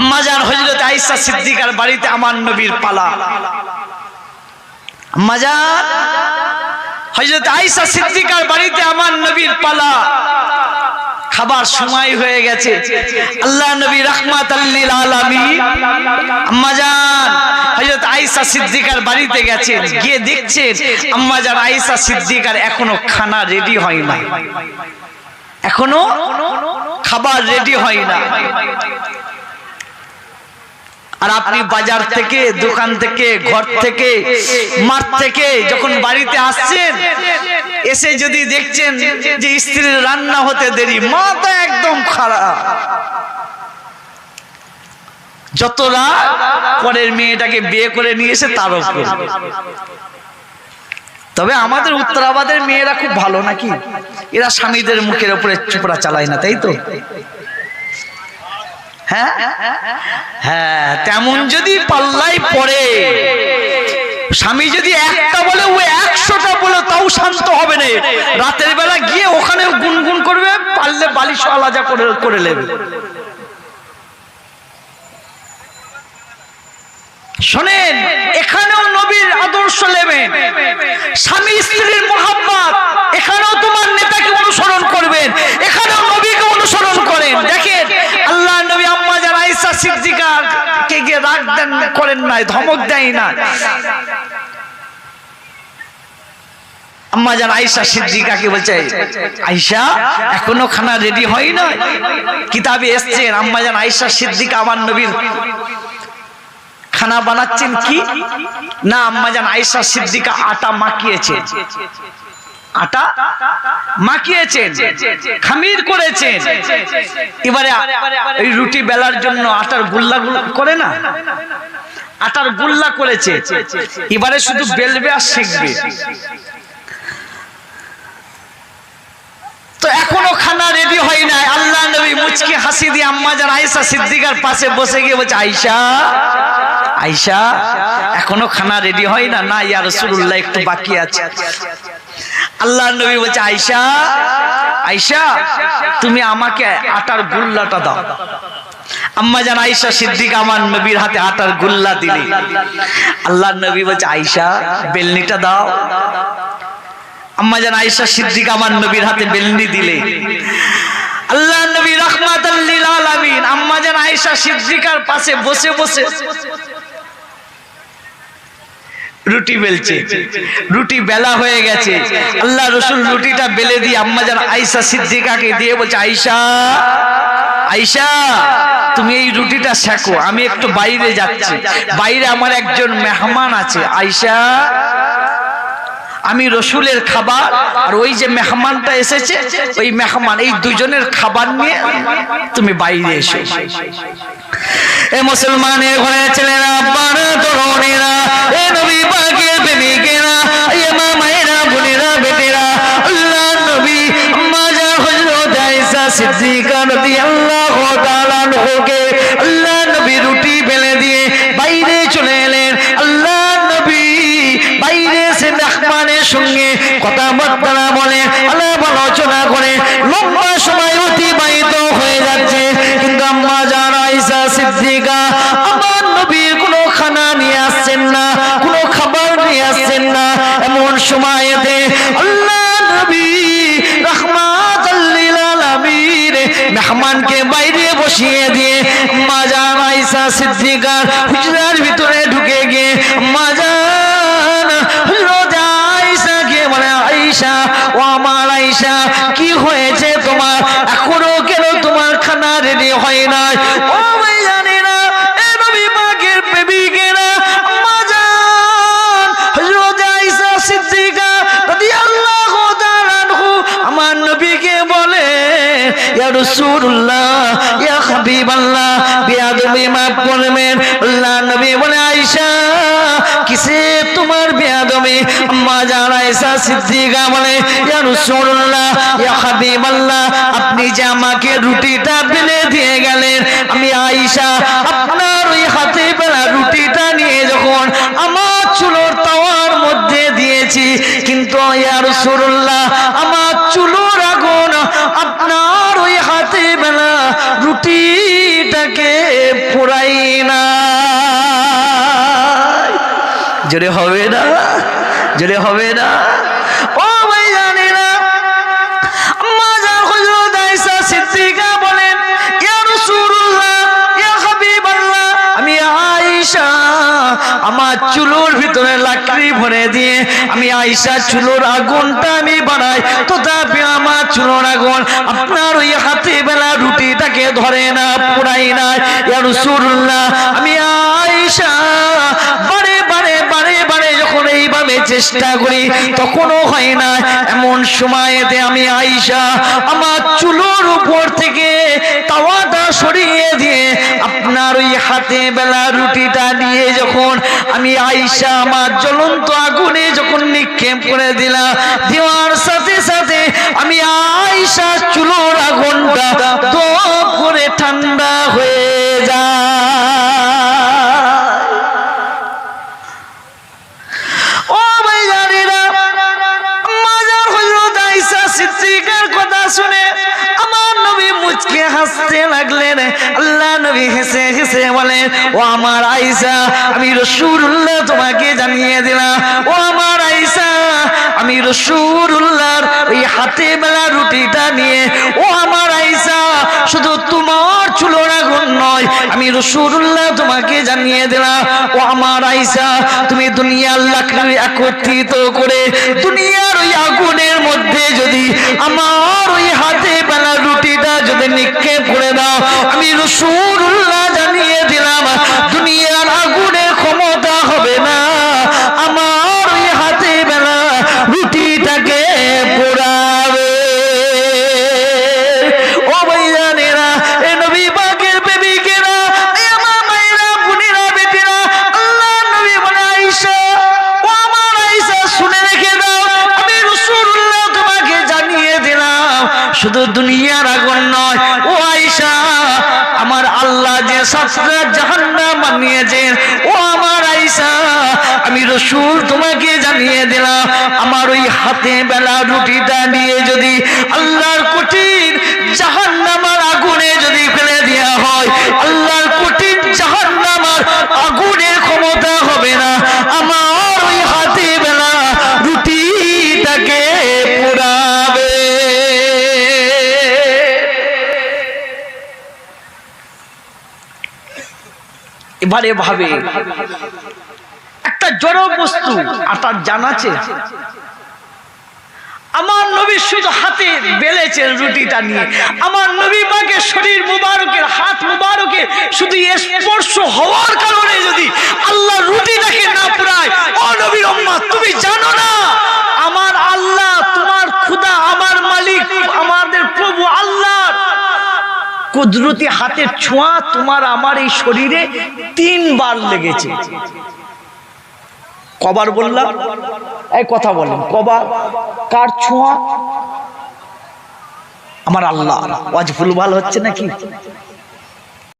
আম্মাজান হজরত আইসা সিদ্দিকার বাড়িতে আমার নবীর পালা। আম্মাজান হজরত আইসা সিদ্দিকার বাড়িতে আমার নবীর পালা। খাবার সময় হয়ে গেছে। আল্লাহ নবী রহমাত আল্লিল আলামিন। আম্মাজান হযরত আয়েশা সিদ্দিকার বাড়িতে গেছে, গিয়ে দেখছেন আম্মাজান আয়েশা সিদ্দিকার এখনও খানা রেডি হয় না এখনও খাবার রেডি হয় না। আর আপনি বাজার থেকে, দোকান থেকে, ঘর থেকে, মাঠ থেকে যখন বাড়িতে আসছেন, এসে যদি দেখছেন যে স্ত্রীর রান্না হতে দেরি, মাথা একদম খারাপ। যতরা পরের মেয়েটাকে বিয়ে করে নিয়ে এসে তার উপর। তবে আমাদের উত্তরাবাদের মেয়েরা খুব ভালো নাকি? এরা স্বামীদের মুখের উপরে চুপড়া চালায় না, তাই তো? হ্যাঁ? হ্যাঁ তেমন যদি পাল্লাই পড়ে। স্বামী যদি একটা বলে, ও একশোটা বলে, তাও শান্ত হবে না। রাতের বেলা গিয়ে ওখানে গুনগুন করবে, পারলে বালিশ আলাদা করে করে নেবে শোনেন এখানেও নবীর আদর্শ নেবেন স্বামী স্ত্রীর মোহাম্মত এখানেও তোমার নেতাকে অনুসরণ করবেন। এখানেও নবীকে অনুসরণ করেন। দেখেন আল্লাহ নবী আম্মা যারা আয়েশা সিদ্দিকা কে গিয়ে রাগ দেন, করেন নাই, ধমক দেয় না আম্মা যান আয়েশা সিদ্দিকাকে বলছে, আয়েশা, এখনও খানা রেডি হয় না কিতাবে এসছেন, আম্মা যান আয়েশা সিদ্দিকা, আমার নবীর খানা বানাচ্ছেন কি? না, আম্মা আম্মাজান আয়েশা সিদ্দিকা আটা মাখিয়েছে আটা মাখিয়েছেন, খামির করেছেন। এবারে এই রুটি বেলার জন্য আটার গুল্লা করে না? আটার গুল্লা করেছে। এবারে শুধু বেলবে আর শিখবে তো এখনও খানা রেডি হয় নাই। আল্লাহ নবী মুচকি হাসি দিয়ে আম্মা যান আয়েশা সিদ্দিকার পাশে বসে গিয়ে বলছে, আয়েশা আয়েশা এখনও খানা রেডি হয় না? না, ইয়া রাসূলুল্লাহ, একটু বাকি আছে। আল্লাহ নবী বলছে, আইসা আয়েশা তুমি আমাকে আটার গুল্লাটা দাও। আম্মা জান, আইসা সিদ্দিক, আমার নবীর হাতে আটার গুল্লা দিলে। আল্লাহ নবী বলছে আয়েশা বেলনিটা দাও। আম্মা জান, আইসা সিদ্দিক, আমার নবীর হাতে বেলনি দিলে। আল্লাহ নবী আলামিন। আম্মা জান আয়েশা সিদ্দিকার পাশে বসে বসে। রুটি বেলছে। রুটি বেলা হয়ে গেছে। আল্লাহ রসুল রুটিটা বেলে দিয়ে আম্মা জান আয়েশা সিদ্দিকাকে দিয়ে বলছে, আয়েশা আয়েশা, তুমি এই রুটিটা শেখো, আমি একটু বাইরে যাচ্ছি। বাইরে আমার একজন মেহমান আছে, আয়েশা, আমি রসুলের খাবার আর ওই যে মেহমানটা এসেছে, ওই মেহমান, এই দুজনের খাবার নিয়ে তুমি বাইরে এসো। এ মুসলমানের ঘরে ছেলেরা, বারা তরুণীরা, এ নবী পাকের প্রেমিকেরা, এ মামায়েরা বোনেরা, বেটেরা। আল্লাহ নবী মাজা হজরত আয়েশা সিদ্দিকা মেহমানকে বাইরে বসিয়ে দিয়ে মাজা আইসা সিদ্দিকার হুজরার ভিতরে ঢুকে গিয়ে আইসা ও আমার আইসা, কি হয়েছে তোমার? এখনও কেন তোমার খানা রেডি হয় না ইয়া হাবিবাল্লাহ মাফ করবেন আল্লাহ নবী বলে, আয়েশা, কিসে তোমার আম্মা জান আয়েশা সিদ্দিকা বলে, ইয়া ইয়া হাবিবাল্লাহ, আপনি যে আমাকে রুটিটা বেলে দিয়ে গেলেন, আমি আয়েশা, আপনার ওই হাতে বেলা রুটিটা নিয়ে যখন আমার চুলোর তাওয়ার মধ্যে দিয়েছি, কিন্তু ইয়া রাসূলুল্লাহ ফুরাই না জোরে হবে না জোরে হবে না। আয়েশা, আমার চুলোর ভিতরে লাকড়ি ভরে দিয়ে আমি আয়েশা, চুলোর আগুনটা আমি তথাপি আমার চুলোর আগুন আপনার ওই হাতে বেলা রুটিটাকে ধরে না পুরাই না। আমি আয়েশা, বারে বারে বারে বারে যখন এইভাবে চেষ্টা করি, তখনও হয় না। এমন সময়তে আমি আইসা আমার চুলোর উপর থেকে তাওয়াটা সরিয়ে দিয়ে আপনার ওই হাতে বেলা রুটিটা নিয়ে যখন আমি আইসা আমার জ্বলন্ত আগুনে যখন নিক্ষেপ করে দিলাম, দেওয়ার সাথে সাথে আমি আইসা চুলোর আগুনটা তো করে সিদ্দিকার কথা শুনে আমার নবী মুচকে হাসতে লাগলেন। আল্লাহ নবী হেসে হেসে বলেন, ও আমার আয়েশা, আমি তোমাকে জানিয়ে দিলাম। ও আমার আয়েশা, আমি ওই হাতে বেলা রুটিটা নিয়ে, ও আমার আয়েশা, শুধু তোমার চুলোর আগুন নয়, আমি রসুল্লাহ তোমাকে জানিয়ে দিলাম। ও আমার আইসা তুমি দুনিয়ার লাকড়ি একত্রিত করে দুনিয়ার আমার ওই হাতে শুধু দুনিয়ার আগুন নয়। ও আয়সা আমার আল্লাহ যে সাতটা জাহান্না বানিয়েছেন, ও আমার আয়সা আমি রসুল তোমাকে জানিয়ে দিলাম, আমার ওই হাতে বেলা রুটিটা নিয়ে যদি আল্লাহর এবারে ভাবে একটা জড় বস্তু, আর তার জানাছে আমার নবী শুধু হাতে বেলেছেন রুটিটা নিয়ে। আমার নবী মাকে শরীর মুবারকের হাত মুবারকের শুধু স্পর্শ হওয়ার কারণে যদি আল্লাহ রুটিটাকে না পুরায় ও নবীর আম্মা তুমি জানো না আমার আল্লাহ তোমার খুদা আমার মালিক আমাদের প্রভু আল্লাহ কুদরতি হাতের ছোঁয়া তোমার আমার এই শরীরে তিনবার লেগেছে। কবার বললাম? এই কথা বললাম। কবার? কার ছোঁয়া? আমার আল্লাহ। ওয়াজ ভুলভাল হচ্ছে নাকি?